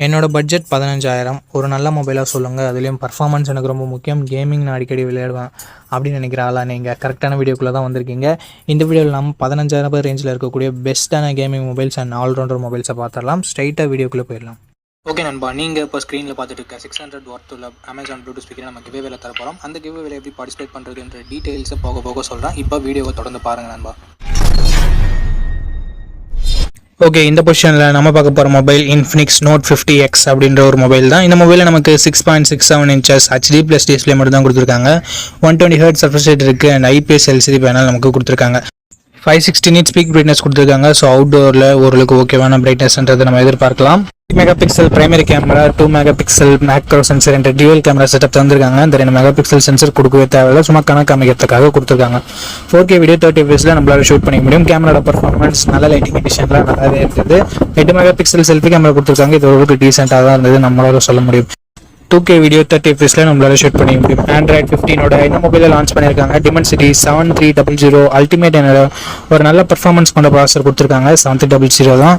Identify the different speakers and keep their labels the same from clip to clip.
Speaker 1: என்னோட பட்ஜெட் பதினஞ்சாயிரம். ஒரு நல்ல மொபைலாக சொல்லுங்கள் அதுலேயும் பர்ஃபார்மன்ஸ் எனக்கு ரொம்ப முக்கியம். கேமிங் நான் அடிக்கடி விளையாடுவேன் அப்படின்னு நினைக்கிற ஆளாக நீங்கள் கரெக்டான வீடியோக்குள்ளே தான் வந்திருக்கீங்க. இந்த வீடியோவில் நம்ம பதினஞ்சாயிரம் ரூபாய் ரேஞ்சில் இருக்கக்கூடிய பெஸ்ட்டான கேமிங் மொபைல்ஸ் அண்ட் ஆல்ரவுண்டர் மொபைல்ஸை பார்த்துடலாம். ஸ்ட்ரைட்டாக வீடியோக்குள்ளே போயிடலாம். ஓகே நண்பா. நீங்கள் இப்போ ஸ்க்ரீனில் பார்த்துட்டு இருக்க சிக்ஸ் ஹண்ட்ரட் ஒர்த் உள்ள அமேசான் ப்ளூடூத் ஸ்பீக்கர் நம்ம கிவே வேலை தர போகிறோம் அந்த கிவே வேலை எப்படி பார்ட்டிசிபேட் பண்ணுறதுன்ற டீட்டெயில்ஸை போக போக சொல்கிறேன் இப்போ வீடியோவை தொடர்ந்து பாருங்கள் நண்பா. ஓகே இந்த பொசிஷனில் நம்ம பார்க்க போகிற mobile Infinix Note fifty X அப்படின்ற ஒரு மொபைல் தான். இந்த மொபைலில் நமக்கு six point six seven inches HD plus display மட்டும் தான் கொடுத்துருக்காங்க. One twenty hertz surface rate இருக்குது அண்ட் ஐபிஎஸ் எல்சிடி பேனல் நமக்கு கொடுத்துருக்காங்க. Five sixty nits peak brightness கொடுத்துருக்காங்க. ஸோ அவுட்டோரில் ஓரளவுக்கு ஓகேவான பிரைட்னஸ்ன்றதை நம்ம எதிர்பார்க்கலாம். Megapixel primary camera two megapixel macro sensor என்ற டியூவல் கேமரா செட்டப் தந்திருக்காங்க. இந்த ரெண்டு மெகா பிக்சல் சென்சர் கொடுக்கவே தேவையில்ல. சும்மா கணக்கு அமைக்கிறதுக்காக கொடுத்துருக்காங்க. ஃபோர் கே வீடியோ தேர்ட்டி ஃபேஸில் நம்மளால ஷூட் பண்ணிக்க முடியும். கேமராட பர்ஃபார்மன்ஸ் நல்ல லைட்டிங் கண்டிஷன்லாம் நல்லாவே இருக்குது. எட்டு மெகா பிக்சல் செல்ஃபி கேமரா கொடுத்துருக்காங்க. இது ஓரளவுக்கு டீசெண்டாக தான் இருந்தது. நம்மளால சொல்ல முடியும். டூ கே வீடியோ தேர்ட்டி எஃப்எஸ்ல நம்மளால ஷூட் பண்ணி முடியும். ஆண்ட்ராய்ட் ஃபிஃப்டினோட இந்த மொபைலில் லான்ச் பண்ணியிருக்காங்க. Dimensity seven three double zero ultimate என்னோட ஒரு நல்ல பர்ஃபார்மன்ஸ் கொண்ட ப்ராசர் கொடுத்துருக்காங்க. செவன் த்ரீ டபுள் ஜீரோ தான்.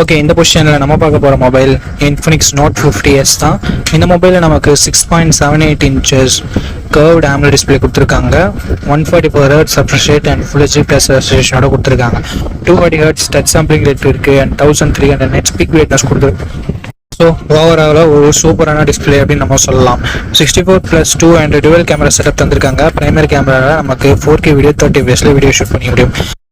Speaker 1: ஓகே இந்த பொசிஷனில் நம்ம பார்க்க போகிற mobile Infinix Note fifty S தான். இந்த மொபைலில் நமக்கு six point seven eight inches curve AMOLED display கொடுத்துருக்காங்க. One forty four hertz refresh rate and full HD plus ரெஸ்ட்ரேஷனோட கொடுத்துருக்காங்க. Two forty hertz touch sampling rate இருக்குது and thousand three hundred nits peak brightness கொடுத்துருக்கு so ஓவராலாக ஒரு சூப்பரான display அப்படின்னு நம்ம சொல்லலாம். Sixty four plus two and dual camera setup தந்திருக்காங்க. பிரைமரி கேமராவில் நமக்கு ஃபோர் கே வீடியோ தேர்ட்டி பேஸில் வீடியோ ஷூட் பண்ணி முடியும்.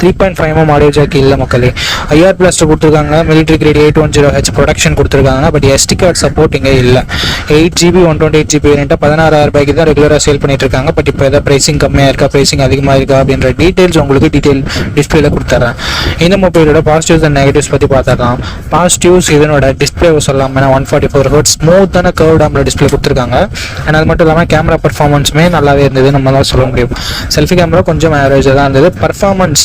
Speaker 2: Three point five M audio jack இல்லை மக்களே. ஐஆர் பிளாஸ்டர் கொடுத்துருக்காங்க military grade eight one zero H protection கொடுத்துருக்காங்க பட் எஸ்டி கார்டு சப்போர்ட் இங்கே இல்லை. Eight GB one twenty eight GB வேரியண்ட்டாக பதினாறாயிரம் ரூபாய்க்கு தான் ரெகுலராக சேல் பண்ணிட்டு இருக்காங்க பட் இப்போ எதாவது ப்ரைசிங் கம்மியாக இருக்கா ப்ரைசிங் அதிகமாக இருக்கா அப்படின்ற டீட்டெயில்ஸ் உங்களுக்கு டீட்டெயில் டிஸ்பிளேல கொடுத்துறேன் இந்த மொபைலோட பாசிட்டிவ்ஸ் அண்ட் நெகட்டிவ்ஸ் பற்றி பார்த்தாக்கலாம் பாசிட்டிவ்ஸ் இதனோட டிஸ்பிளே சொல்லலாம். ஏன்னா ஒன் ஃபார்ட்டி ஃபோர் ஹர்ட் ஸ்மூத்தான கர்வ் ஆம்பில் டிஸ்பிளே கொடுத்துருக்காங்க. அண்ட் அது மட்டும் இல்லாமல் கேமரா பர்ஃபார்மன்ஸுமே நல்லாவே இருந்தது. நம்ம தான் சொல்ல முடியும். செல்ஃபி கேமரா கொஞ்சம் ஆவரேஜாக தான் இருந்தது. Performance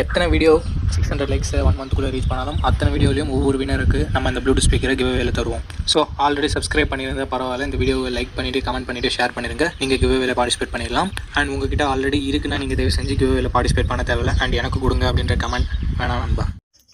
Speaker 2: எத்தனை video six hundred likes one மந்த்குள்ளே reach பண்ணாலும் அத்தனை வீடியோலையும் ஒவ்வொரு வினருக்கு நம்ம இந்த ப்ளூடூத் ஸ்பீக்கரை கிவ்வேல தருவோம். ஸோ ஆல்ரெடி சப்ஸ்கிரைப் பண்ணியிருந்தால் பரவாயில்ல. இந்த வீடியோவை லைக் பண்ணிவிட்டு கமெண்ட் பண்ணிவிட்டு ஷேர் பண்ணிருங்க. நீங்கள் கிவ்வேல பார்ட்டிசிபேட் பண்ணிடலாம். அண்ட் உங்ககிட்ட ஆல்ரெடி இருக்குன்னா நீங்கள் தயவு செஞ்சு கிவ்வேல பார்ட்டிசிபேட் பண்ண தேவையில்ல. அண்ட் எனக்கு கொடுங்க அப்படின்ற கமெண்ட் வேணாம் நண்பா.